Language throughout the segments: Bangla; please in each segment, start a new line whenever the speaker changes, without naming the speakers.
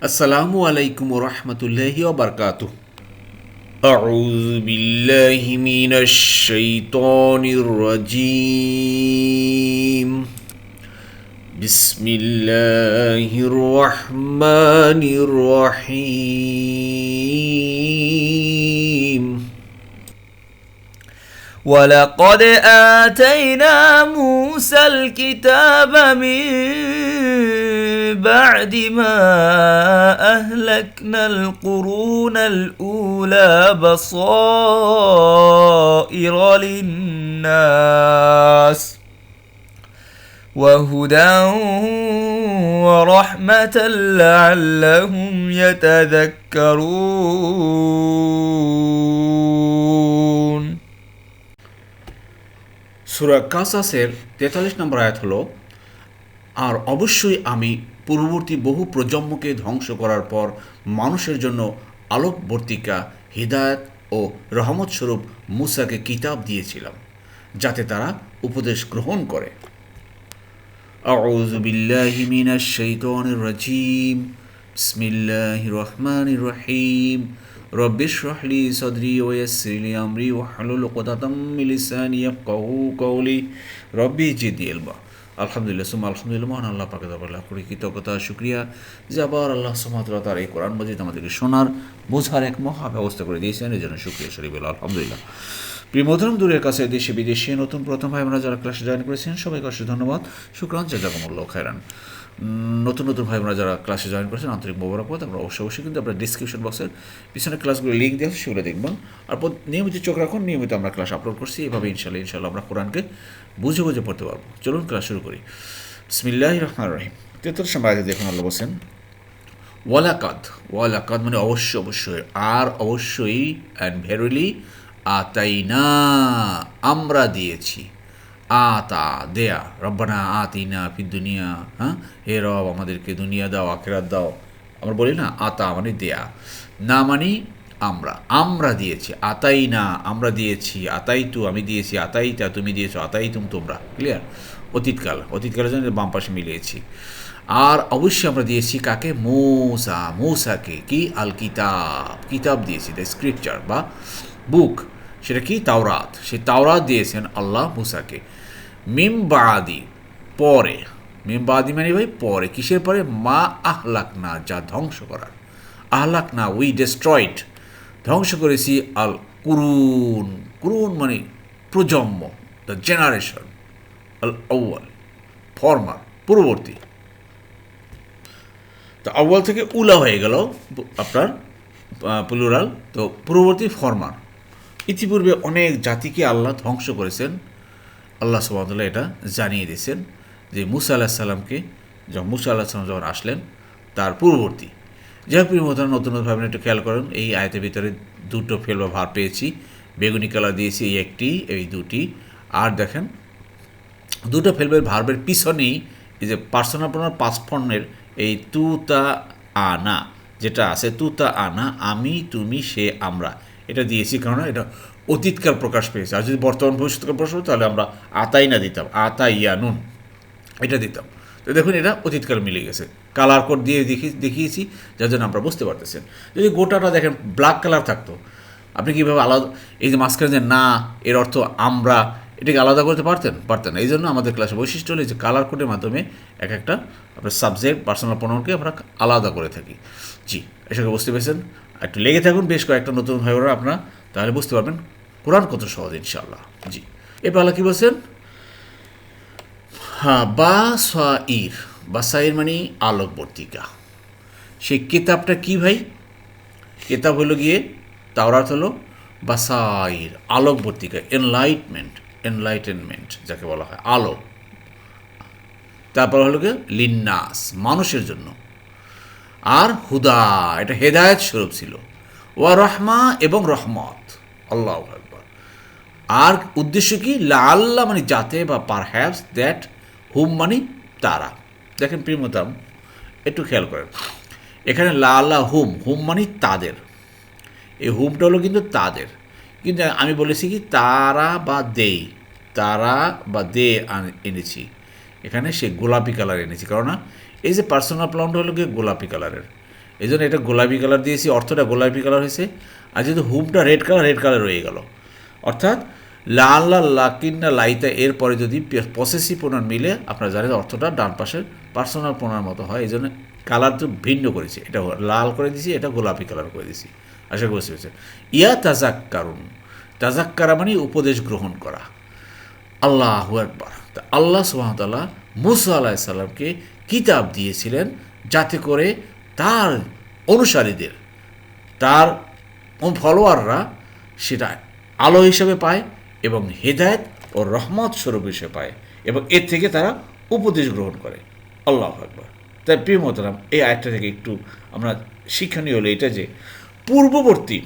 السلام عليكم ورحمة الله وبركاته. أعوذ بالله من الشيطان الرجيم. بسم الله الرحمن الرحيم.
ولقد آتينا موسى الكتاب من بعد ما أهلكنا القرون الأولى بصائر للناس وهدى ورحمة لعلهم يتذكرون
সুরা কাসাসের তেতাল্লিশ নম্বর আয়াত হলো আর অবশ্যই আমি পূর্ববর্তী বহু প্রজন্মকে ধ্বংস করার পর মানুষের জন্য আলোকবর্তিকা হৃদায়ত ও রহমত স্বরূপ মুসাকে কিতাব দিয়েছিলাম যাতে তারা উপদেশ গ্রহণ করে أعوذ بالله من الشيطان الرجيم بسم الله الرحمن الرحيم رب اشرح لي صدري ويسر لي أمري واحلل عقدة من لساني يفقهوا قولي ربي زدني علما আলহামদুলিল্লাহ সুমা আলহামদুলিল্লাহ, মহান আল্লাহ পাকে আল্লাহ করি কৃতজ্ঞতা, শুক্রিয়া। যে আবার আল্লাহ সুমাতুল্লাহ তার এই কোরআন মজিদ আমাদেরকে শোনার, বোঝার এক মহা ব্যবস্থা করে দিয়েছেন। এই জন্য শুক্রিয়া শরীফ আলহামদুলিল্লাহ। প্রিয় মধুরম দূরের কাছে, দেশে, বিদেশে নতুন প্রথম ভাই আমরা যারা ক্লাসে জয়েন করেছেন, সবাইকে অসংখ্য ধন্যবাদ। শুক্রান, জাজাকুমুল্লাহ খায়রান। নতুন নতুন ভাই আমরা যারা ক্লাসে জয়েন করেছেন আন্তরিক মোবারকবাদ। আমরা অবশ্যই অবশ্যই কিন্তু আমরা ডিসক্রিপশন বক্সের পিছনে ক্লাসগুলো লিঙ্ক দেওয়া আছে, সেগুলো দেখবেন। আর নিয়মিত চোখ রাখুন নিয়মিত আমরা ক্লাস আপলোড করছি এভাবে ইনশাল্লাহ ইনশাল্লাহ আমরা কোরআনকে বুঝে বুঝে পড়তে পারব। চলুন ক্লাস শুরু করি। বিসমিল্লাহ রহমান রহিম। নম্বর আগে দেখুন আল্লাহ বলছেন ওয়ালাকাদ ওয়ালাকাদ মানে অবশ্য অবশ্যই আর অবশ্যই অ্যান্ড ভেরিলি আতাইনা আমরা দিয়েছি। আতা, দেয়া, রব্বানা আতিনা ফি দুনিয়া হ্যাঁ? হে রব, আমাদেরকে দুনিয়া দাও, আখেরাত দাও। আমরা বলি না আতা মানে দেয়া। না মানি আমরা। আমরা দিয়েছি। আতাই না, আমরা দিয়েছি। আতাই তু, আমি দিয়েছি। আতাইতা তুমি দিয়েছ। আতাই তুম তোমরা। ক্লিয়ার অতীতকাল। অতীতকালের জন্য বাম পাশে মিলিয়েছি। আর অবশ্যই আমরা দিয়েছি কাকে? মৌসা। মৌসাকে। কি? আল কিতাব। কিতাব দিয়েছি। দ্য স্ক্রিপচার বা বুক। সেটা কি? তাওরাত। সেই তাওরাত দিয়েছেন আল্লাহ মুসাকে। মিম বাদি পরে। মিম বাদি মানে ভাই পরে, কিসের পরে? মা আহলাক না যা ধ্বংস করার। আহলাক না উই ডেস্ট্রয়েড ধ্বংস করেছি আল কুরুন। কুরুন মানে প্রজন্ম দ্য জেনারেশন আল আউ্য়াল ফরমার পূর্ববর্তী। তো আউ্য়াল থেকে উলা হয়ে গেল আপনার প্লুরাল তো পূর্ববর্তী ফরমার ইতিপূর্বে অনেক জাতিকে আল্লাহ ধ্বংস করেছেন। আল্লাহ সুবাহতাল্লাহ এটা জানিয়ে দিয়েছেন যে মুসা আল্লাহ সাল্লামকে যখন মুসা আল্লাহ সাল্লাম যখন আসলেন, তার পূর্ববর্তী। যাই হোক নতুন নতুন ভাবেন একটু খেয়াল করেন, এই আয়তের ভিতরে দুটো ফেল বা ভার পেয়েছি। বেগুনি কালার দিয়েছি, এই একটি, এই দুটি। আর দেখেন, দুটো ফেলবের ভার্বের পিছনেই এই যে পার্সোনাল প্রোনাউন পাস্ট ফর্মের এই তু তা আনা, যেটা আছে তু তা আনা, আমি, তুমি, সে, আমরা। এটা দিয়েছি কারণ এটা অতীতকাল প্রকাশ পেয়েছে। আর যদি বর্তমান ভবিষ্যৎকাল প্রকাশ পেতো তাহলে আমরা আতাই না দিতাম আতা ইয়া নুন, এটা দিতাম। তো দেখুন, এটা অতীতকাল মিলে গেছে। কালার কোড দিয়ে দেখি, দেখিয়েছি, যার জন্য আমরা বুঝতে পারতেছেন। যদি গোটাটা দেখেন, ব্ল্যাক কালার থাকতো। আপনি কীভাবে আলাদা এই যে মাঝখানে যে না, এর অর্থ আমরা, এটাকে আলাদা করতে পারতেন? পারতেন এই জন্য আমাদের ক্লাসে বৈশিষ্ট্য হলো যে কালার কোডের মাধ্যমে এক একটা আপনার সাবজেক্ট পার্সোনাল প্রণয়নকে আমরা আলাদা করে থাকি। জি এসবে বুঝতে পেরেছেন। একটু লেগে থাকুন, বেশ কয়েকটা নতুন ভাইবোরা আপনারা তাহলে বুঝতে পারবেন, কোরআন কত সহজ, ইনশাআল্লাহ। জি। এবার আল্লাহ কী বলছেন? হ্যাঁ বা সাইর বাসাইর মানে আলোকবর্তিকা। সেই কিতাবটা কি ভাই? কিতাব হলো গিয়ে, তাওরাত হলো বাসাইর আলোকবর্তিকা এনলাইটমেন্ট এনলাইটেনমেন্ট যাকে বলা হয়, আলো। তারপর হলো গিয়ে লিন্নাস, মানুষের জন্য। আর হুদা, এটা হেদায়ত স্বরূপ ছিল। ওয়া রহমা এবং রহমত। আল্লাহ আকবর। আর উদ্দেশ্য কি? লা আল্লাহ মানে যাতে বা পার হ্যাভস দ্যাট হুম মানে তারা। দেখেন প্রিমতাম একটু খেয়াল করেন। এখানে লা আল্লাহ হুম হুম মানে তাদের। এই হুমটা হলো কিন্তু তাদের। কিন্তু আমি বলেছি কি? তারা বা দে তারা বা দে এনেছি। এখানে সে গোলাপি কালার এনেছি। কারণ না এই যে পার্সোনাল প্লাউন্ড হলো গিয়ে গোলাপি কালারের। এই জন্য এটা গোলাপি কালার দিয়েছি, অর্থটা গোলাপি কালার হয়েছে। আর যেহেতু হুমটা রেড কালার রেড কালার রয়ে গেল। অর্থাৎ লাল লাল লাকিন্না লাইতা এরপরে যদি পসেসিভ প্রোনার মিলে, আপনারা জানেন অর্থটা ডান পাশের পার্সোনাল প্রোনার মতো হয় এই জন্য কালার তো ভিন্ন করেছি। এটা লাল করে দিয়েছি, এটা গোলাপি কালার করে দিয়েছি। আশা করি বুঝতে পেরেছেন। ইয়া তাজাক কারুন তাজাক্কারা মানে উপদেশ গ্রহণ করা। আল্লাহ একবার তা আল্লাহ সুহামতাল্লাহ মুসা আলাহিসাল্লামকে কিতাব দিয়েছিলেন যাতে করে তার অনুসারীদের, তার ফলোয়াররা সেটা আলো হিসেবে পায় এবং হেদায়েত ও রহমত স্বরূপ হিসেবে পায় এবং এর থেকে তারা উপদেশ গ্রহণ করে। আল্লাহ একবার তাই প্রিয় মতারাম এই আয়টা থেকে একটু আমরা শিক্ষণীয় হলো এটা যে, পূর্ববর্তী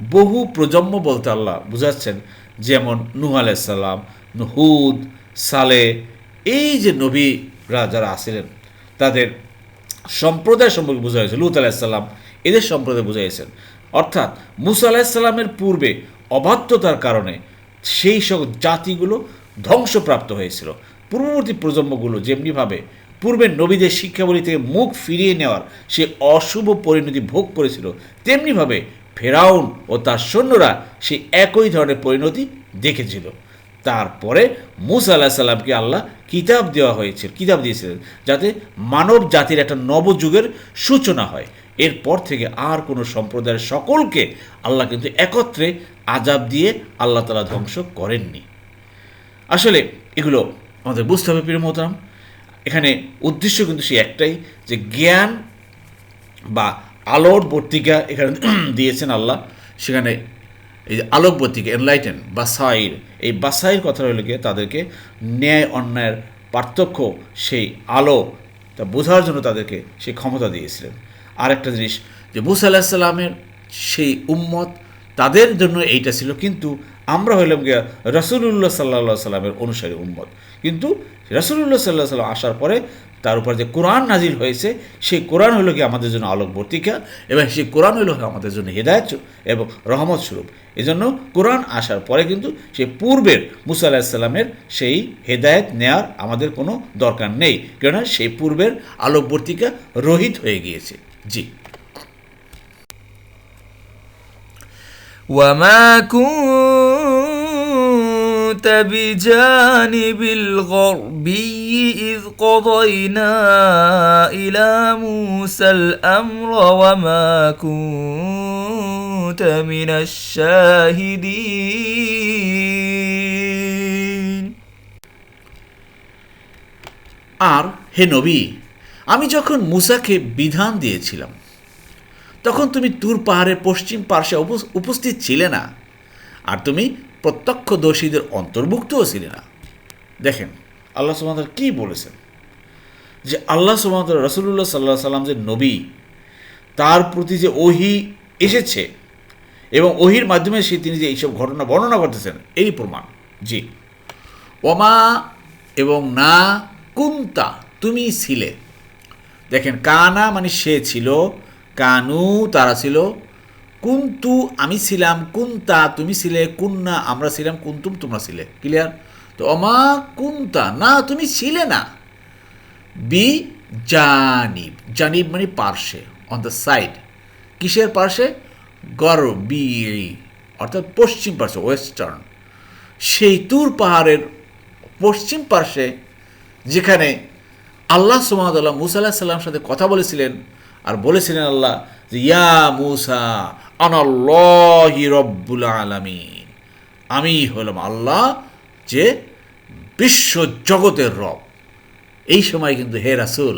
বহু প্রজন্ম বলতে আল্লাহ বুঝাচ্ছেন, যেমন নুহ আলাইসাল্লাম হুদ সালে, এই যে নবীরা যারা আসিলেন, তাদের সম্প্রদায় সম্পর্কে বোঝা হয়েছে। লুত আলাহিসাল্লাম এদের সম্প্রদায় বুঝাইছেন অর্থাৎ মুসা আলাহিসাল্লামের পূর্বে অবাধ্যতার কারণে সেই সব জাতিগুলো ধ্বংসপ্রাপ্ত হয়েছিল। পূর্ববর্তী প্রজন্মগুলো যেমনিভাবে পূর্বের নবীদের শিক্ষাবলী থেকে মুখ ফিরিয়ে নেওয়ার সে অশুভ পরিণতি ভোগ করেছিল, তেমনিভাবে ফেরাউন ও তার সৈন্যরা সে একই ধরনের পরিণতি দেখেছিল। তারপরে মুসা আল্লাহ সাল্লামকে আল্লাহ কিতাব দেওয়া হয়েছিল কিতাব দিয়েছিলেন, যাতে মানব জাতির একটা নবযুগের সূচনা হয়। এরপর থেকে আর কোনো সম্প্রদায়ের সকলকে আল্লাহ কিন্তু একত্রে আজাব দিয়ে আল্লাহ তালা ধ্বংস করেননি। আসলে এগুলো আমাদের বুঝতে হবে প্রিয় মোহতারাম। এখানে উদ্দেশ্য কিন্তু সেই একটাই যে জ্ঞান বা আলোর বর্তিকা এখানে দিয়েছেন আল্লাহ। সেখানে এই যে আলোক বর্তিকা এনলাইটেন বা সাইর এই বাসাইর কথা হইল তাদেরকে ন্যায়, অন্যায়ের পার্থক্য, সেই আলো, তা বোঝার জন্য তাদেরকে সেই ক্ষমতা দিয়েছিলেন। আরেকটা জিনিস, যে মুসা আল্লাহ সাল্লামের সেই উম্মত, তাদের জন্য এইটা ছিল, কিন্তু আমরা হইলাম গিয়া রসুল্লাহ সাল্লাহ সাল্লামের অনুসারী উম্মত। কিন্তু রসুল্লাহ সাল্লাহ সাল্লাম আসার পরে তার উপর যে কোরআন নাজিল হয়েছে সেই কোরআন হলো কি আমাদের জন্য আলোকবর্তিকা এবং সেই কোরআন হলো আমাদের জন্য হেদায়ত এবং রহমত স্বরূপ এজন্য কোরআন আসার পরে কিন্তু সেই পূর্বের মুসা আলাহিসাল্লামের সেই হেদায়ত নেয়ার আমাদের কোনো দরকার নেই কেননা সেই পূর্বের আলোকবর্তিকা রহিত হয়ে গিয়েছে জি
وما كنت بجانب الغربي إذ قضينا إلى موسى الأمر وما كنت من الشاهدين
আর হে নবী আমি যখন মুসাকে বিধান দিয়েছিলাম তখন তুমি তুর পাহাড়ের পশ্চিম পার্শ্বে উপ- উপস্থিত ছিলে না আর তুমি প্রত্যক্ষ দোষীদের অন্তর্ভুক্তও ছিলে না। দেখেন, আল্লাহ সুমাদ কি বলেছেন? যে আল্লাহ সুমাদ রসুল্লাহ সাল্লাহ সাল্লাম যে নবী, তার প্রতি যে ওহি এসেছে এবং ওহির মাধ্যমে সে তিনি যে এইসব ঘটনা বর্ণনা করতেছেন এই প্রমাণ। জি। ওমা এবং না কুন্তা, তুমি ছিলে। দেখেন, কানা মানে সে ছিল, কানু তারা ছিল কুন্তু আমি ছিলাম, কুন্তা তুমি ছিলে, কুন্না আমরা ছিলাম, কুন্তুম তোমরা ছিলে। ক্লিয়ার তো অমা কুন্তা, না, তুমি ছিলে না। বি, জানিব। জানিব মানে পার্শ্বে অন দ্য সাইড কিসের পার্শ্বে? গর বি অর্থাৎ পশ্চিম পার্শ্বে ওয়েস্টার্ন সেই তুর পাহাড়ের পশ্চিম পার্শ্বে, যেখানে আল্লাহ সুমাদুল্লাহ মুসা আল্লাহ সাল্লামের সাথে কথা বলেছিলেন, আর বলেছিলেন আল্লাহ ইয়া মুসা আনাল্লাহি আলামিন। আমি হলাম আল্লাহ, যে বিশ্ব জগতের রব। এই সময় কিন্তু হে রাসুল,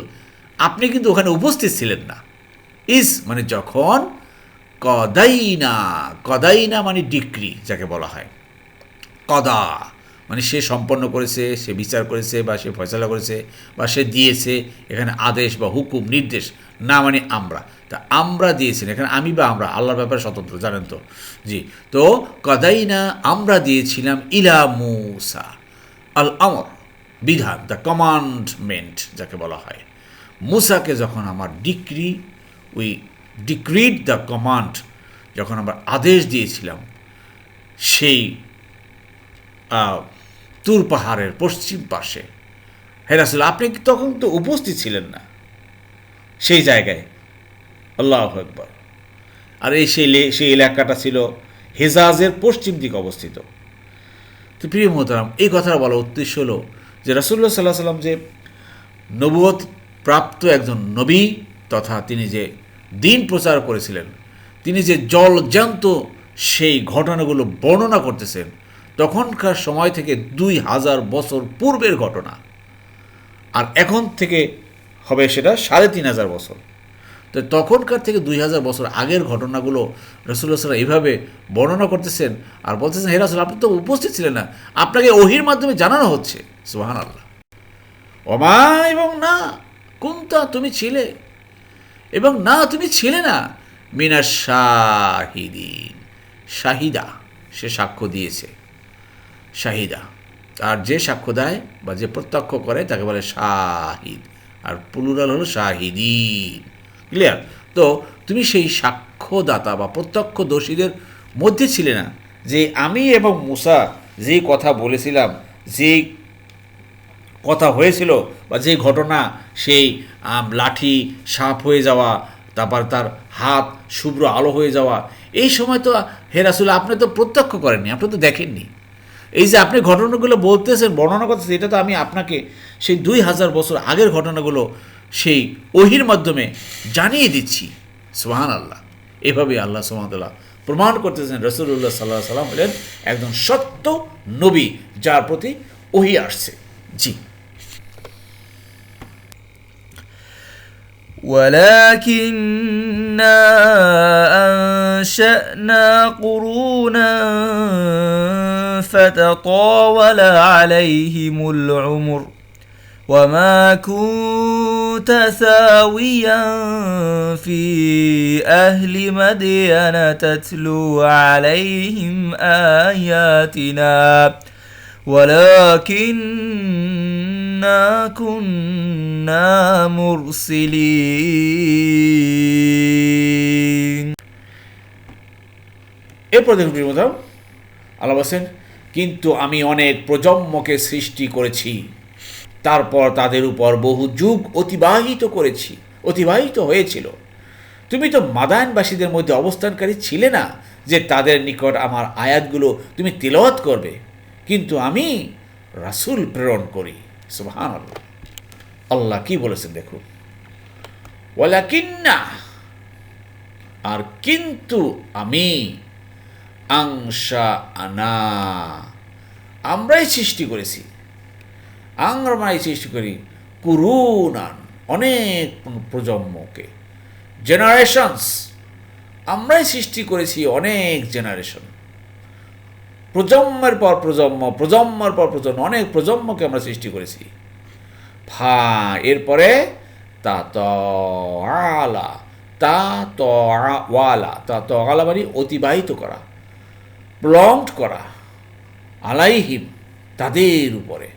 আপনি কিন্তু ওখানে উপস্থিত ছিলেন না। ইস মানে যখন কদাইনা কদাইনা মানে ডিক্রি, যাকে বলা হয়। কদা মানে সে সম্পন্ন করেছে, সে বিচার করেছে বা সে ফয়সলা করেছে বা সে দিয়েছে, এখানে আদেশ বা হুকুম, নির্দেশ, না মানে আমরা। তা আমরা দিয়েছি এখানে আমি বা আমরা, আল্লাহর ব্যাপারে স্বতন্ত্র, জানেন তো? জি, তো কদাই না আমরা দিয়েছিলাম ইলা মুসা, আল আমর, বিধান, দ্য কমান্ডমেন্ট যাকে বলা হয়। মুসাকে যখন আমার decree, we decreed the command, যখন আমরা আদেশ দিয়েছিলাম, সেই তুর পাহাড়ের পশ্চিম পাশে। হেরাসুল আপনি তখন তো উপস্থিত ছিলেন না? সেই জায়গায়। আল্লাহ একবার আর এই সেই সেই এলাকাটা ছিল হেজাজের পশ্চিম দিকে অবস্থিত। তো প্রিয় মোহতারাম, এই কথাটা বলার উদ্দেশ্য হলো যে রাসুল্লাহ সাল্লাহ সাল্লাম যে নবুয়ত প্রাপ্ত একজন নবী তথা তিনি যে দিন প্রচার করেছিলেন, তিনি যে জলজান্ত সেই ঘটনাগুলো বর্ণনা করতেছেন তখনকার সময় থেকে দুই হাজার বছর পূর্বের ঘটনা। আর এখন থেকে হবে সেটা সাড়ে তিন হাজার বছর। তো তখনকার থেকে দুই হাজার বছর আগের ঘটনাগুলো রসুল্লাহ এইভাবে বর্ণনা করতেছেন আর বলতেছেন, হে রাসুল, আপনি তো উপস্থিত ছিলেন না। আপনাকে ওহির মাধ্যমে জানানো হচ্ছে। সুহান আল্লাহ অমা এবং না কোনটা তুমি ছিলে? এবং না, তুমি ছিলে না। মিনা শাহিদিন শাহিদা, সে সাক্ষ্য দিয়েছে। শাহিদা। আর যে সাক্ষ্য দেয় বা যে প্রত্যক্ষ করে তাকে বলে শাহিদ। আর প্লুরাল হলো শাহিদিন। ক্লিয়ার তো তুমি সেই সাক্ষ্যদাতা বা প্রত্যক্ষদর্শীদের মধ্যে ছিলে না যে আমি এবং মুসা যেই কথা বলেছিলাম, যেই কথা হয়েছিল বা যে ঘটনা, সেই লাঠি, সাপ হয়ে যাওয়া, তারপর তার হাত শুভ্র আলো হয়ে যাওয়া, এই সময় তো হেরাসুল আপনি তো প্রত্যক্ষ করেননি, আপনি তো দেখেননি। এই যে আপনি ঘটনাগুলো বলতেছেন, বর্ণনা করতেছেন, এটা তো আমি আপনাকে সেই দুই হাজার বছর আগের ঘটনাগুলো সেই ওহির মাধ্যমে জানিয়ে দিচ্ছি। সোহান আল্লাহ এভাবে আল্লাহ সোহানদুল্লাহ প্রমাণ করতেছেন রসুল্লাহ সাল্লাহ সাল্লাম হলেন একজন সত্য নবী যার প্রতি ওহি আসছে। জি।
ولكننا أنشأنا قرونا فتطاول عليهم العمر وما كنت ثاويا في أهل مدين تتلو عليهم آياتنا. ولكننا كنا مرسلين
এরপর দেখুন প্রিয় বন্ধুরা, আল্লাহ বলছেন কিন্তু আমি অনেক প্রজন্মকে সৃষ্টি করেছি তারপর তাদের উপর বহু যুগ অতিবাহিত করেছি অতিবাহিত হয়েছিল তুমি তো মাদায়নবাসীদের মধ্যে অবস্থানকারী ছিলে না যে তাদের নিকট আমার আয়াতগুলো তুমি তিলওয়াত করবে কিন্তু আমি রাসূল প্রেরণ করি। সুবহান আল্লাহ কি বলেছেন দেখুন। ওয়ালাকিন্না, আর কিন্তু আমি আংশা আনা আমরাই সৃষ্টি করেছি। আমরাই সৃষ্টি করি কুরুনান, অনেক প্রজন্মকে। জেনারেশনস আমরাই সৃষ্টি করেছি অনেক জেনারেশন প্রজন্মের পর প্রজন্ম, প্রজন্মের পর প্রজন্ম, অনেক প্রজন্মকে আমরা সৃষ্টি করেছি। ফা, এরপরে তা, ত, আলা, তা, ত ওয়ালা, তা, ত, আলা মানে অতিবাহিত করা প্রলংড করা, আলাইহিম, তাদের উপরে।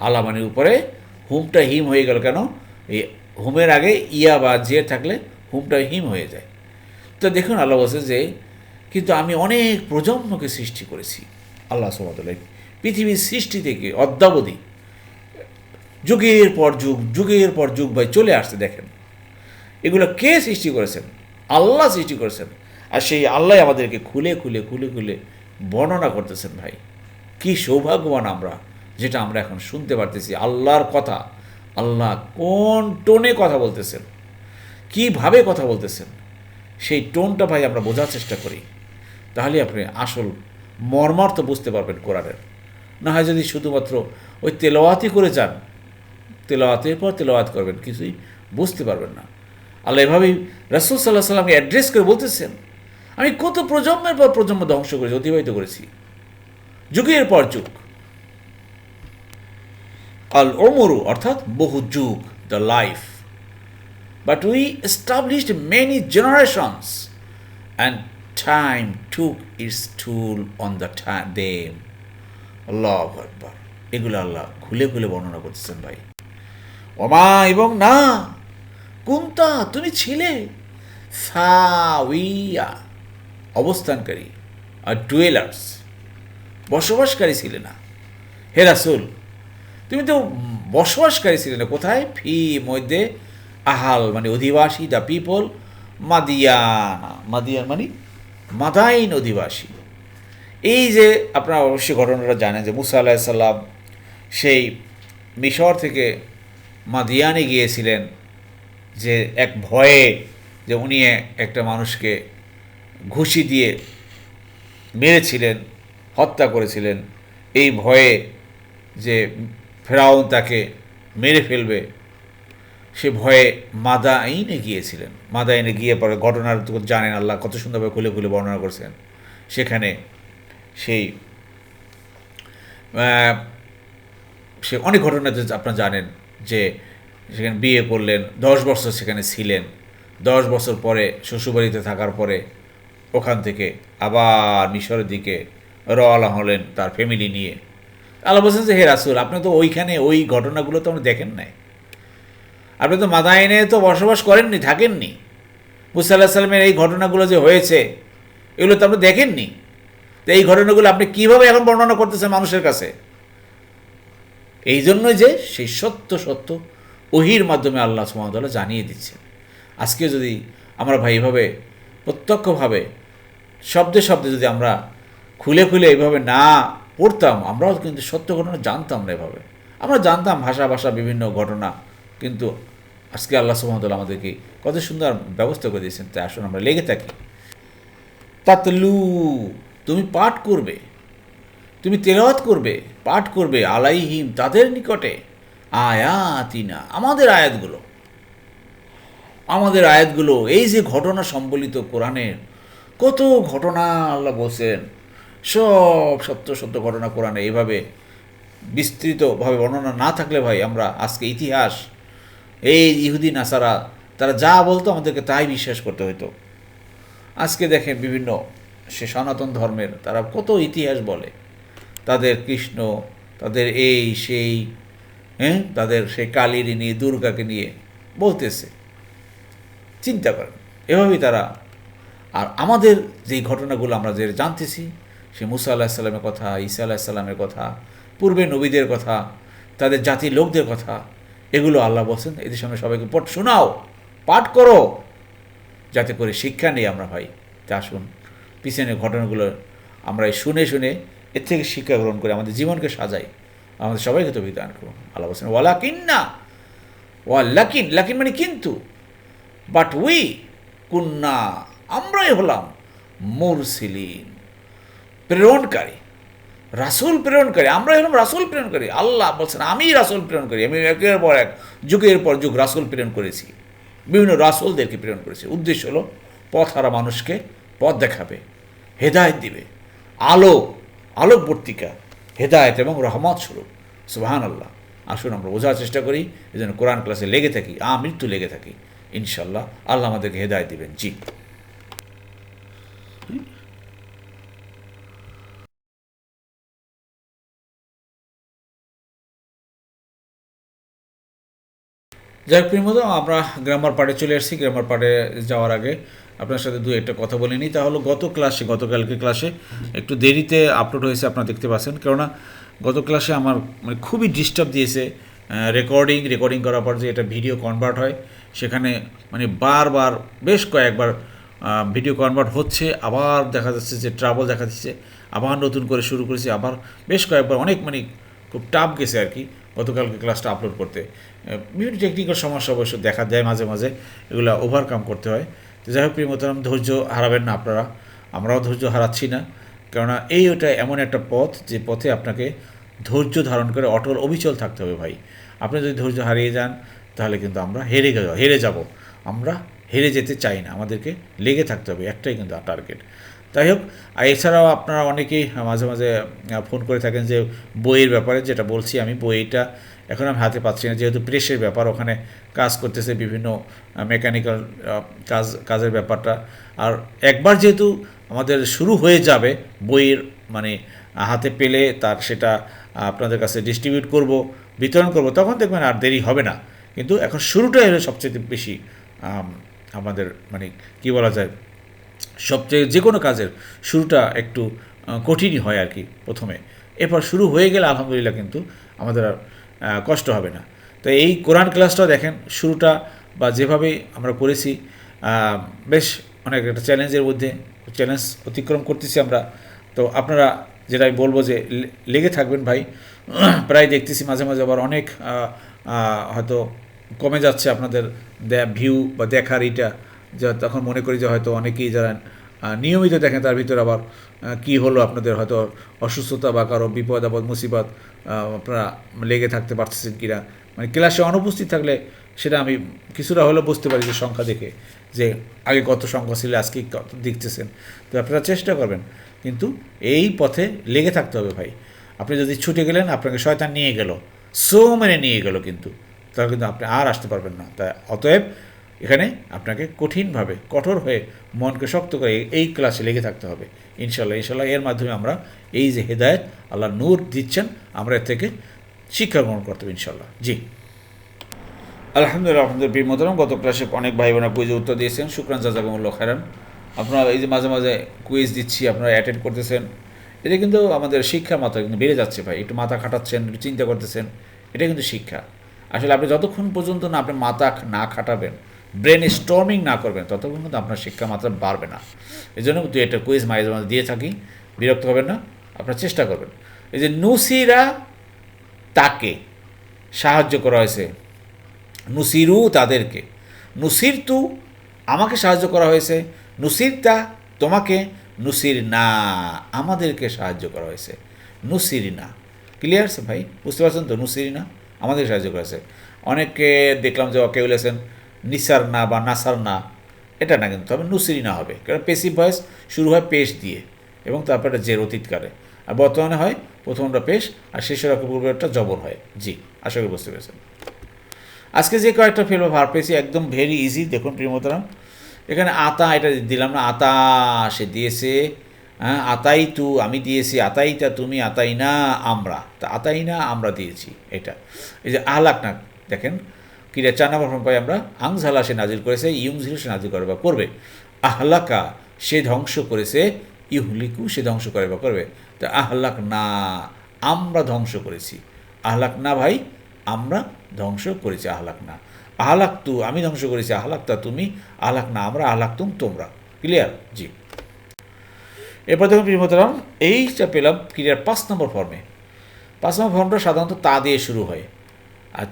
আলা মানে উপরে, হুমটা হিম হয়ে গেল কেন? এই হুমের আগে ইয়া বা যে থাকলে হুমটা হিম হয়ে যায়। তো দেখুন, আল্লাহ বলছে যে, কিন্তু আমি অনেক প্রজন্মকে সৃষ্টি করেছি। আল্লাহ সুমতুল্লাহ পৃথিবীর সৃষ্টি থেকে অদ্যাবধি, যুগের পর যুগ, যুগের পর যুগ ভাই চলে আসছে, দেখেন। এগুলো কে সৃষ্টি করেছেন? আল্লাহ সৃষ্টি করেছেন। আর সেই আল্লাহ আমাদেরকে খুলে খুলে খুলে খুলে বর্ণনা করতেছেন ভাই। কি সৌভাগ্যবান আমরা, যেটা আমরা এখন শুনতে পারতেছি। আল্লাহর কথা, আল্লাহ কোন টোনে কথা বলতেছেন? কীভাবে কথা বলতেছেন? সেই টোনটা ভাই আমরা বোঝার চেষ্টা করি। তাহলে আপনি আসল মর্মার্থ বুঝতে পারবেন কোরআনের। না হয় যদি শুধুমাত্র ওই তেলাওয়াতি করে যান, তেলাওয়াতের পর তেলাওয়াত করবেন, কিছুই বুঝতে পারবেন না। আল্লাহ এভাবেই রাসুল সাল্লাহ সাল্লামকে অ্যাড্রেস করে বলতেছেন, আমি কত প্রজন্মের পর প্রজন্ম ধ্বংস করেছি, অতিবাহিত করেছি। যুগের পর যুগ। আল ওমরু অর্থাৎ বহু যুগ, the life. But we established many generations and time took its toll on the them আল্লাহ আকবার এগুলো আল্লাহ খুলে খুলে বর্ণনা করতেছেন ভাই। ওমা এবং না, কুন্তা, তুমি ছিলে? সাউইয়া, অবস্থানকারী, আর ডুয়েলার্স বসবাসকারী ছিলে না। হে রাসুল, তুমি তো বসবাসকারী ছিলে না, কোথায়? ফি মধ্যে আহাল মানে অধিবাসী দ্য পিপল মাদিয়ানা। মাদিয়ান মানে মাদাইন অধিবাসী। এই যে আপনারা অবশ্যই ঘটনাটা জানেন যে মুসা আলাহিসাল্লাম সেই মিশর থেকে মাদিয়ানে গিয়েছিলেন যে এক ভয়ে যে উনি একটা মানুষকে ঘুষি দিয়ে মেরেছিলেন, হত্যা করেছিলেন। এই ভয়ে যে ফেরাউন তাকে মেরে ফেলবে। সে ভয়ে মাদাইনে গিয়েছিলেন। মাদাইনে গিয়ে পরে ঘটনার জানেন আল্লাহ, কত সুন্দরভাবে খুলে খুলে বর্ণনা করছেন সেখানে সেই সে অনেক ঘটনা আপনারা জানেন যে সেখানে বিয়ে করলেন, দশ বছর সেখানে ছিলেন। দশ বছর পরে শ্বশুরবাড়িতে থাকার পরে ওখান থেকে আবার মিশরের দিকে রওয়ানা হলেন তার ফ্যামিলি নিয়ে। আল্লাহ বলছেন যে, হে রাসুল, আপনি তো ওইখানে ওই ঘটনাগুলো তো আপনি দেখেন নাই। আপনি তো মাদাইনে তো বসবাস করেননি, থাকেননি। মুসা আল্লাহ সাল্লামের এই ঘটনাগুলো যে হয়েছে, এগুলো তো আপনি দেখেননি। তো এই ঘটনাগুলো আপনি কীভাবে এখন বর্ণনা করতেছেন মানুষের কাছে? এই জন্য যে সেই সত্য সত্য ওহির মাধ্যমে আল্লাহ সুমতলা জানিয়ে দিচ্ছেন। আজকে যদি আমরা ভাই এভাবে প্রত্যক্ষভাবে শব্দে শব্দে যদি আমরা খুলে খুলে এইভাবে না পড়তাম, আমরাও কিন্তু সত্য ঘটনা জানতাম না এভাবে। আমরা জানতাম ভাষা ভাষা বিভিন্ন ঘটনা কিন্তু আজকে আল্লাহ সুমতলা আমাদেরকে কত সুন্দর ব্যবস্থা করে দিয়েছেন তাই আসুন আমরা লেগে থাকি। তাতলু, তুমি পাঠ করবে, তুমি তেলাওয়াত করবে, পাঠ করবে আলাইহিম তাদের নিকটে আয়াতিনা, আমাদের আয়াতগুলো। আমাদের আয়াতগুলো, এই যে ঘটনা সম্বলিত কোরআনের, কত ঘটনা আল্লাহ বলছেন, সব সত্য সত্য ঘটনা কোরআনে এইভাবে বিস্তৃতভাবে বর্ণনা না থাকলে ভাই আমরা আজকে ইতিহাস এই ইহুদি নাসারা, তারা যা বলতো আমাদেরকে তাই বিশ্বাস করতে হতো আজকে দেখেন বিভিন্ন সে সনাতন ধর্মের, তারা কত ইতিহাস বলে। তাদের কৃষ্ণ, তাদের এই, সেই হ্যাঁ? তাদের সেই কালীর নিয়ে দুর্গাকে নিয়ে বলতেছে। চিন্তা করেন, এভাবেই তারা। আর আমাদের যেই ঘটনাগুলো আমরা যে জানতেছি, সে মুসা আল্লাহিসাল্লামের কথা, ঈসা আল্লাহিসাল্লামের কথা, পূর্বে নবীদের কথা, তাদের জাতির লোকদের কথা এগুলো আল্লাহ বলছেন এদের সামনে সবাইকে পট শোনাও, পাঠ করো, যাতে করে শিক্ষা নেই আমরা ভাই তা আসুন পিছনের ঘটনাগুলো আমরা শুনে শুনে এর থেকে শিক্ষা গ্রহণ করে আমাদের জীবনকে সাজাই। আমাদের সবাইকে তো বিধান করুন। আল্লাহ বলছেন ওয়ালা কিন না ওয়া লাকিন লাকিন মানে কিন্তু। বাট উই কুন্না, আমরাই হলাম মুরসিলিন, প্রেরণকারী। রাসুল প্রেরণ প্রেরণকারী আমরা এরকম রাসুল প্রেরণ করি। আল্লাহ বলছেন আমি রাসুল প্রেরণ করি। আমি একের পর এক, যুগের পর যুগ রাসুল প্রেরণ করেছি। বিভিন্ন রাসুলদেরকে প্রেরণ করেছি। উদ্দেশ্য হলো, পথ হারা মানুষকে পথ দেখাবে, হেদায়ত দিবে। আলো, আলোকবর্তিকা, হেদায়ত এবং রহমত স্বরূপ। সুবাহান আল্লাহ আসুন আমরা বোঝার চেষ্টা করি এই জন্য কোরআন ক্লাসে লেগে থাকি, আ মৃত্যু লেগে থাকি ইনশাল্লাহ আল্লাহ আমাদেরকে হেদায়ত দিবেন। জি। যাই হোক, প্রিয় মতো আমরা গ্রামার পার্টে চলে আসছি। গ্রামার পার্টে যাওয়ার আগে আপনার সাথে দু একটা কথা বলে নিই। তাহলে গত ক্লাসে গতকালকে ক্লাসে একটু দেরিতে আপলোড হয়েছে আপনারা দেখতে পাচ্ছেন। কেননা, গত ক্লাসে আমার মানে খুবই ডিস্টার্ব দিয়েছে রেকর্ডিং রেকর্ডিং করার পর যে এটা ভিডিও কনভার্ট হয়, সেখানে মানে বারবার, বেশ কয়েকবার ভিডিও কনভার্ট হচ্ছে। আবার দেখা যাচ্ছে যে ট্রাবল দেখা দিচ্ছে। আবার নতুন করে শুরু করেছি। আবার বেশ কয়েকবার অনেক মানে খুব টাফ গেছে আর কি। গতকালকে ক্লাসটা আপলোড করতে। বিভিন্ন টেকনিক্যাল সমস্যা অবশ্য দেখা যায় মাঝে মাঝে, এগুলো ওভারকাম করতে হয়। তো যাই হোক, প্রিয় মোতারাম ধৈর্য হারাবেন না আপনারা। আমরাও ধৈর্য হারাচ্ছি না। কেননা এই ওটা এমন একটা পথ যে পথে আপনাকে ধৈর্য ধারণ করে অটল অবিচল থাকতে হবে ভাই। আপনি যদি ধৈর্য হারিয়ে যান, তাহলে কিন্তু আমরা হেরে হেরে যাব। আমরা হেরে যেতে চাই না। আমাদেরকে লেগে থাকতে হবে। একটাই কিন্তু টার্গেট যাই হোক, আর এছাড়াও আপনারা অনেকেই মাঝে মাঝে ফোন করে থাকেন যে বইয়ের ব্যাপারে, যেটা বলছি আমি, বইটা এখন আমি হাতে পাচ্ছি না, যেহেতু প্রেসের ব্যাপার, ওখানে কাজ করতেছে বিভিন্ন মেকানিক্যাল কাজ, কাজের ব্যাপারটা। আর একবার যেহেতু আমাদের শুরু হয়ে যাবে বইয়ের মানে হাতে পেলে তার সেটা আপনাদের কাছে ডিস্ট্রিবিউট করব, বিতরণ করব, তখন দেখবেন আর দেরি হবে না। কিন্তু এখন শুরুটাই হলো সবচেয়ে বেশি আমাদের মানে কি বলা যায় সবচেয়ে যে কোনো কাজের শুরুটা একটু কঠিনই হয় আর কি প্রথমে। এরপর শুরু হয়ে গেলে আলহামদুলিল্লাহ কিন্তু আমাদের আর কষ্ট হবে না। তো এই কোরআন ক্লাসটা দেখেন, শুরুটা বা যেভাবে আমরা করেছি বেশ অনেক একটা চ্যালেঞ্জের মধ্যে, চ্যালেঞ্জ অতিক্রম করতেছি আমরা। তো আপনারা যেটা আমি বলব যে লেগে থাকবেন ভাই। প্রায় দেখতেছি মাঝে মাঝে আবার অনেক হয়তো কমে যাচ্ছে আপনাদের ভিউ বা দেখার এইটা। যা তখন মনে করি যে হয়তো অনেকেই যারা নিয়মিত দেখেন তার ভিতরে আবার কি হলো আপনাদের হয়তো অসুস্থতা বা কারও বিপদ, আপদ, মুসিবত আপনারা লেগে থাকতে পারতেছেন কিনা? মানে ক্লাসে অনুপস্থিত থাকলে সেটা আমি কিছুটা হলেও বুঝতে পারি যে সংখ্যা দেখে, যে আগে কত সংখ্যা ছিল, আজকে কত দেখতেছেন। তো আপনারা চেষ্টা করবেন। কিন্তু এই পথে লেগে থাকতে হবে ভাই। আপনি যদি ছুটে গেলেন, আপনাকে শয়তান নিয়ে গেল। সো মেনে নিয়ে গেল কিন্তু। তাহলে কিন্তু আপনি আর আসতে পারবেন না। তাই অতএব এখানে আপনাকে কঠিনভাবে, কঠোর হয়ে মনকে শক্ত করে এই ক্লাসে লেগে থাকতে হবে। ইনশাল্লাহ ইনশাল্লাহ এর মাধ্যমে আমরা এই যে হেদায়েত, আল্লাহ নূর দিচ্ছেন, আমরা এর থেকে শিক্ষা গ্রহণ করতে হবে ইনশাল্লাহ জি। আলহামদুলিল্লাহ আপনাদের মোহতরম, গত ক্লাসে অনেক ভাই বোনা কুইজে উত্তর দিয়েছেন। শুক্রান জাজাকুমুল্লাহ খারান আপনারা এই যে মাঝে মাঝে কুইজ দিচ্ছি, আপনারা অ্যাটেন্ড করতেছেন। এটা কিন্তু আমাদের শিক্ষার মাত্রা কিন্তু বেড়ে যাচ্ছে ভাই। একটু মাথা খাটাচ্ছেন, একটু চিন্তা করতেছেন। এটা কিন্তু শিক্ষা। আসলে আপনি যতক্ষণ পর্যন্ত না আপনি মাথা না খাটাবেন ব্রেন স্টর্মিং না করবেন, ততক্ষণ কিন্তু আপনার শিক্ষা মাত্রা বাড়বে না। এই জন্য কিন্তু এটা কুইজ মাঝে মাঝে দিয়ে থাকি, বিরক্ত হবেন না, আপনারা চেষ্টা করবেন। এই যে নুসিরা তাকে সাহায্য করা হয়েছে। নুসিরু তাদেরকে। নুসির তু আমাকে সাহায্য করা হয়েছে, নুসিরতা তোমাকে নুসির না আমাদেরকে সাহায্য করা হয়েছে। নুসির না ক্লিয়ার ভাই, বুঝতে পারছেন তো? নুসির না আমাদের সাহায্য করেছে। অনেকে দেখলাম যে অকে বলেছেন নিসার না বা নাসার না এটা না কিন্তু, তবে নুসিরি না হবে। কারণ পেসিভ ভয়েস শুরু হয় পেশ দিয়ে এবং তারপর একটা জের অতীতকালে আর বর্তমানে হয় প্রথমটা পেশ, আর শেষের পূর্বেরটা জবর হয়। জি, আশা করি বুঝতে পেরেছেন। আজকে যে কয়েকটা ফেলব ভার পেয়েছি, একদম ভেরি ইজি দেখুন প্রিয়মতরাম এখানে আতা, এটা দিলাম না, আতা সে দিয়েছে হ্যাঁ আতাই তু, আমি দিয়েছি আতাইটা তুমি, আতাই না আমরা। তা আতাই না আমরা দিয়েছি, এটা। এই যে আহলাক না দেখেন কিরা, চার নম্বর ফর্ম পাই আমরা আংঝালা সে নাজিল করেছে ইউমঝিল সে নাজিল করে বা করবে। আহলাকা সে ধ্বংস করেছে ইহুলিকু সে ধ্বংস করে বা করবে। তা আহলাক না, আমরা ধ্বংস করেছি। আহলাক না ভাই, আমরা ধ্বংস করেছি, আহলাক না। আহলাক তু, আমি ধ্বংস করেছি, আহলাক তা তুমি, আহলাক না আমরা, আহলাক তুম তোমরা। ক্লিয়ার জি। এরপর দেখুন প্রিয়মতরাম এইটা পেলাম ক্লিয়ার পাঁচ নম্বর ফর্মে পাঁচ নম্বর ফর্মটা সাধারণত তা দিয়ে শুরু হয়।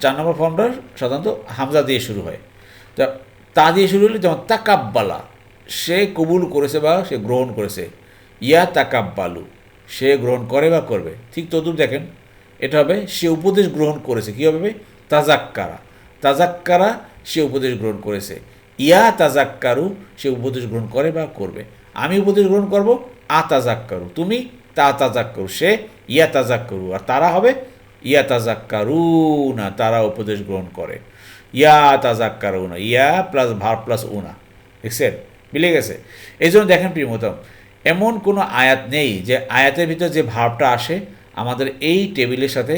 চার নম্বর ফর্মটা সাধারণত হামজা দিয়ে শুরু হয়। তা তা দিয়ে শুরু হলে যেমন তাকাব্বালা, সে কবুল করেছে বা সে গ্রহণ করেছে। ইয়া তাকাব্বালু, সে গ্রহণ করে বা করবে। ঠিক তদুর দেখেন, এটা হবে সে উপদেশ গ্রহণ করেছে। কী হবে তাজাক্কারা। তাজাক্কারা সে উপদেশ গ্রহণ করেছে। ইয়া তাজাক্কারু, সে উপদেশ গ্রহণ করে বা করবে। আমি উপদেশ গ্রহণ করব আ তাজাক্কারু তুমি তা তাজাক্কারু, সে ইয়া তাজাক্কারু। আর তারা হবে ইয়া তাজাক্কারু না তারা উপদেশ গ্রহণ করে। ইয়া তাজাক্কারু না ইয়া প্লাস ভার প্লাস উনা। দেখছেন? মিলে গেছে। এই জন্য দেখেন প্রিয়মতম, এমন কোনো আয়াত নেই যে আয়াতের ভিতর যে ভাবটা আসে, আমাদের এই টেবিলের সাথে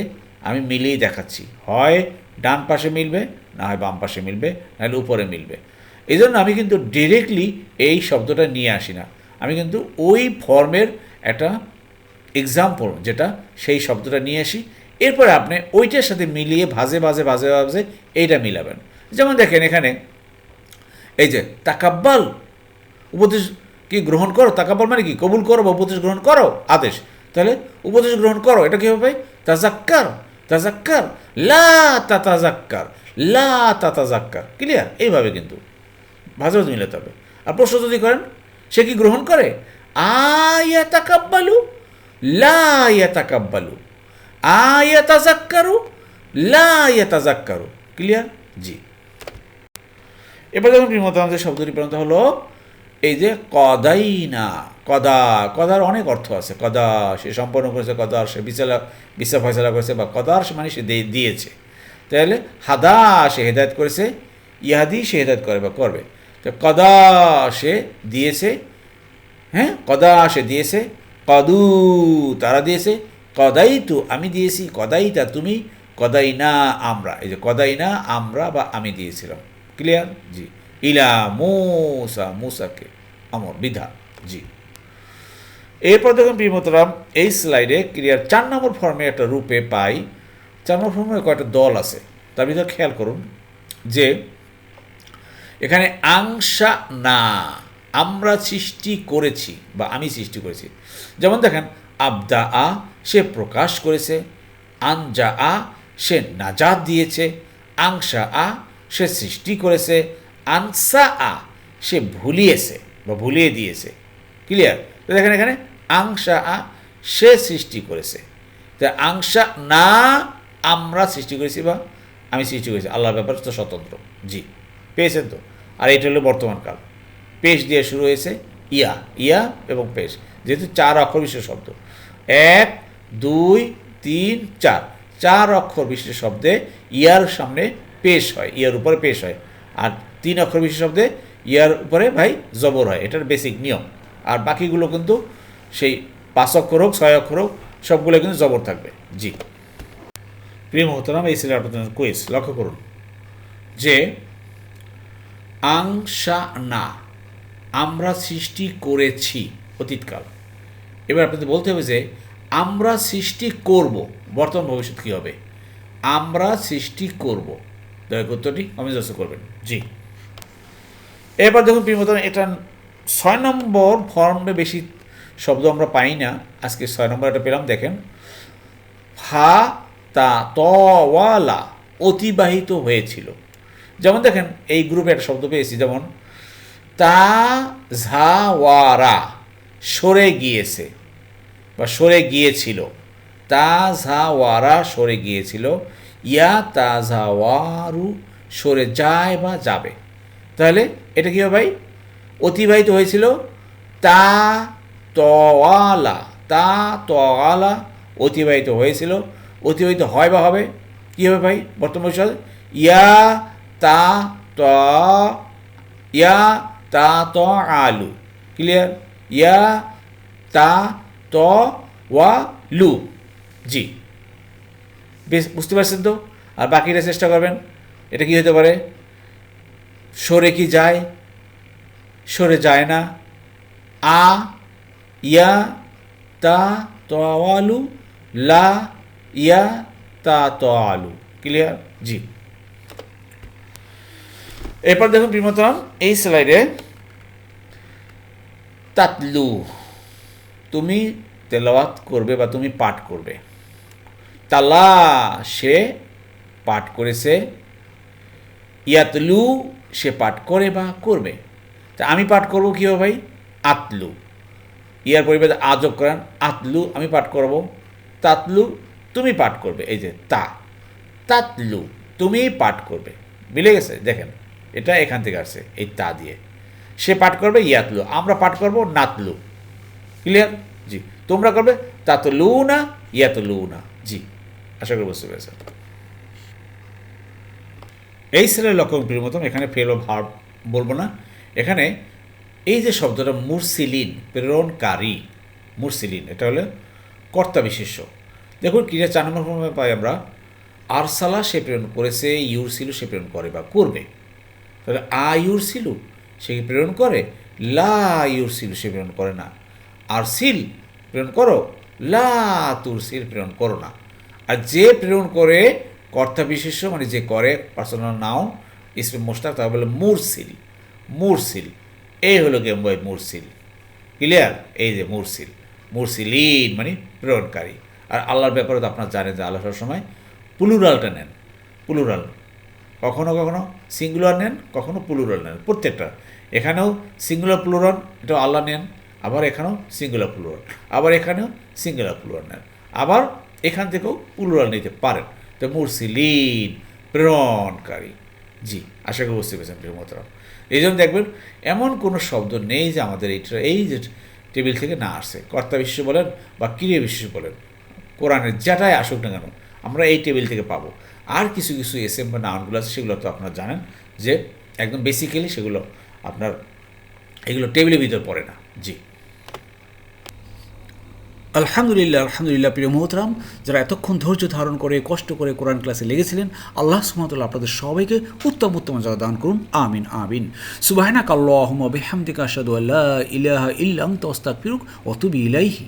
আমি মিলিয়ে দেখাচ্ছি। হয় ডান পাশে মিলবে, না হয় বাম পাশে মিলবে নাহলে উপরে মিলবে। এই জন্য আমি কিন্তু ডিরেক্টলি এই শব্দটা নিয়ে আসি না। আমি কিন্তু ওই ফর্মের একটা এক্সাম্পল যেটা সেই শব্দটা নিয়ে আসি। এরপরে আপনি ওইটার সাথে মিলিয়ে ভাজে ভাজে ভাজে ভাজে এইটা মিলাবেন। যেমন দেখেন এখানে এই যে তাকাব্বাল, উপদেশ কি গ্রহণ করো? তাকাব্বাল মানে কি? কবুল করো বা উপদেশ গ্রহণ করো? আদেশ। তাহলে উপদেশ গ্রহণ করো, এটা কী হবে তাজাক্কার তাজাক্কার, লা তাতাজাক্কার লা তাতাজাক্কার। ক্লিয়ার এইভাবে কিন্তু। ভাজা, ভাজ মিলাতে হবে। আর প্রশ্ন যদি করেন, সে কি গ্রহণ করে? আয়া তাকাব্বালু লা ইয়া তাকাব্বালু আয়া তাজাক্কারু লা ইয়া তাজাক্কারু ক্লিয়ার জি এবার যখন আমাদের শব্দটি প্রান্ত হলো এই যে কদাইনা, কদা, কদার অনেক অর্থ আছে। কদা, সে সম্পন্ন করেছে কদার সে বিচারা বিচার ফয়সলা করেছে, বা কদার সে মানে সে দিয়েছে। তাহলে হাদা সে হেদায়ত করেছে ইহাদি সে হেদায়ত করে বা করবে। তো কদা সে দিয়েছে হ্যাঁ? কদা সে দিয়েছে, কদু তারা দিয়েছে কদাই তু আমি দিয়েছি কদাই তা তুমি কদাই না আমরা। এই যে কদাই না আমরা বা আমি দিয়েছিলাম। ক্লিয়ার জি। ইলা মুসা, মুসাকে। আমর বিধা জি। এরপর দেখুন প্রিমতরাম এই স্লাইডে ক্লিয়ার চার নম্বর ফর্মে একটা রূপে পাই। চার নম্বর ফর্মে কয়েকটা দল আছে। তার ভিতরে খেয়াল করুন যে এখানে আংশা না, আমরা সৃষ্টি করেছি বা আমি সৃষ্টি করেছি। যেমন দেখেন আবদা আ সে প্রকাশ করেছে। আনজা আ সে নাজাদ দিয়েছে। আংসা আ সে সৃষ্টি করেছে। আনসা আ সে ভুলিয়েছে বা ভুলিয়ে দিয়েছে। ক্লিয়ার দেখেন এখানে আংসা আ সে সৃষ্টি করেছে। তা আংশা না আমরা সৃষ্টি করেছি বা আমি সৃষ্টি করেছি। আল্লাহর ব্যাপারে তো স্বতন্ত্র। জি, পেয়েছেন তো? আর এটা হলো বর্তমান কাল। পেশ দিয়ে শুরু হয়েছে ইয়া ইয়া এবং পেশ। যেহেতু চার অক্ষর বিশিষ্ট শব্দ। এক, দুই, তিন, চার। চার অক্ষর বিশিষ্ট শব্দে ইয়ার সামনে পেশ হয়, ইয়ার উপরে পেশ হয়। আর তিন অক্ষর বিশিষ্ট শব্দে ইয়ার উপরে ভাই জবর হয়, এটার বেসিক নিয়ম। আর বাকিগুলো কিন্তু সেই পাঁচ অক্ষর হোক, ছয় অক্ষর হোক সবগুলো কিন্তু জবর থাকবে। জি। প্রিয় মোহতারাম এই ছিল আপনাদের কুইজ লক্ষ্য করুন। যে, আংশা না, আমরা সৃষ্টি করেছি অতীতকাল। এবার আপনাদের বলতে হবে যে, আমরা সৃষ্টি করব, বর্তমান ভবিষ্যৎ কী হবে? আমরা সৃষ্টি করব। দয়া উত্তরটি বক্সে করবেন। জি। এবার দেখুন প্রিয়তম এটা ছয় নম্বর ফর্মে বেশি শব্দ আমরা পাই না। আজকে ছয় নম্বর এটা পেলাম, দেখেন। ফা তা তওয়ালা অতিবাহিত হয়েছিল। যেমন দেখেন, এই গ্রুপে একটা শব্দ পেয়েছি, যেমন, তা ঝাওয়ারা সরে গিয়েছে বা সরে গিয়েছিল। তা ঝাওয়ারা সরে গিয়েছিল। ইয়া তা ঝাওয়ারু সরে যায় বা যাবে। তাহলে এটা কী হবে ভাই? অতিবাহিত হয়েছিল। তা তওয়ালা তা তওয়ালা অতিবাহিত হয়েছিল। অতিবাহিত হয় বা হবে? কী হবে ভাই? বর্তমান ভবিষ্যৎ ইয়া তা ত, ইয়া তা ত আলু। ক্লিয়ার ইয়া, তা, ত, ওয়া, লু। জি। বেশ, বুঝতে পারছেন তো? আর বাকিটা চেষ্টা করবেন। এটা কি হতে পারে? সরে কি যায়? সরে যায় না। আ, ইয়া, তা তোয়ালু লা। ইয়া, তা তোয়ালু ক্লিয়ার? জি। এরপর দেখুন প্রিমতম এই স্লাইডে তাতলু। তুমি তেলাওয়াত করবে বা তুমি পাঠ করবে। তালা সে পাঠ করেছে। ইয়াতলু, সে পাঠ করে বা করবে। তা আমি পাঠ করব কী হবে ভাই? আতলু। ইয়ার পরিবর্তে আজব করেন আতলু, আমি পাঠ করব। তাতলু, তুমি পাঠ করবে। এই যে তা। তাতলু, তুমি পাঠ করবে। মিলে গেছে? দেখেন, এটা এখান থেকে আসছে, এই তা দিয়ে। সে পাঠ করবে ইয়াতলু, আমরা পাঠ করব নাতলু। ক্লিয়ার জি। তোমরা করবে তাতলু না ইয়াতলু না জি। আশা করি বুঝতে পেরেছেন। এই সেলের লক্ষণটির মতন এখানে ফেল ও ভার বলব না। এখানে এই যে শব্দটা মুরসিলিন, প্রেরণকারী, মুরসিলিন, এটা হলো কর্তা বিশেষ্য। দেখুন ক্রিয়া চার নম্বর ফর্মে পাই আমরা। আরসালা সে প্রেরণ করেছে, ইউরসিলু সে প্রেরণ করে বা করবে। তাহলে আ ইউরসিলু সে কি প্রেরণ করে? লা ইউরসিলু, সে প্রেরণ করে না। আর সিল, প্রেরণ করো? লা তুর তুরসিল, প্রেরণ করো না। আর যে প্রেরণ করে, কর্তা বিশেষ্য মানে যে করে পার্সোনাল নাও ইসলাম মোস্তাক তা বলে মুরসিল। মুরসিল এই হলো গেম বয় মুরসিল। ক্লিয়ার এই যে মুরসিল। মুরসিলিন মানে প্রেরণকারী। আর আল্লাহর ব্যাপারে তো আপনার জানেন যে আল্লাহ সময় পুলুরালটা নেন। পুলুরাল কখনো কখনো সিঙ্গুলার নেন, কখনো প্লুরাল নেন, প্রত্যেকটা। এখানেও সিঙ্গুলার প্লুরাল এটা আল্লাহ নেন, আবার এখানেও সিঙ্গুলার প্লুরাল আবার এখানেও সিঙ্গুলার প্লুরাল নেন। আবার এখান থেকেও প্লুরাল নিতে পারেন। তো মুরসিলিন, প্রেরণকারী। জি, আশা করি বুঝতে পেরেছেন, প্রিয় মোহতারাম। এই জন্য দেখবেন, এমন কোনো শব্দ নেই যে আমাদের এইটা এই যে টেবিল থেকে না আসে। কর্তা বিশ্ব বলেন বা ক্রিয়া বিশ্ব বলেন। কোরআনের যেটাই আসুক না কেন, আমরা এই টেবিল থেকে পাবো। আর কিছু কিছু এস এম বা নাউনগুলো আছে, সেগুলো তো আপনারা জানেন যে একদম বেসিক্যালি সেগুলো আপনার, এগুলো টেবিলের ভিতর পড়ে না। জি।
আলহামদুলিল্লাহ আলহামদুলিল্লাহ প্রিয় মোহতরাম, যারা এতক্ষণ ধৈর্য ধারণ করে, কষ্ট করে কোরআন ক্লাসে লেগেছিলেন, আল্লাহ সুমতুল্লাহ আপনাদের সবাইকে উত্তম উত্তম যারা দান করুন, আমিন আমিন। সুবাহনা কাল্লাহম বেহামদিকা ইলাহা ইল্লাম তস্তাক ফিরুক অতুবি ইলাইহি।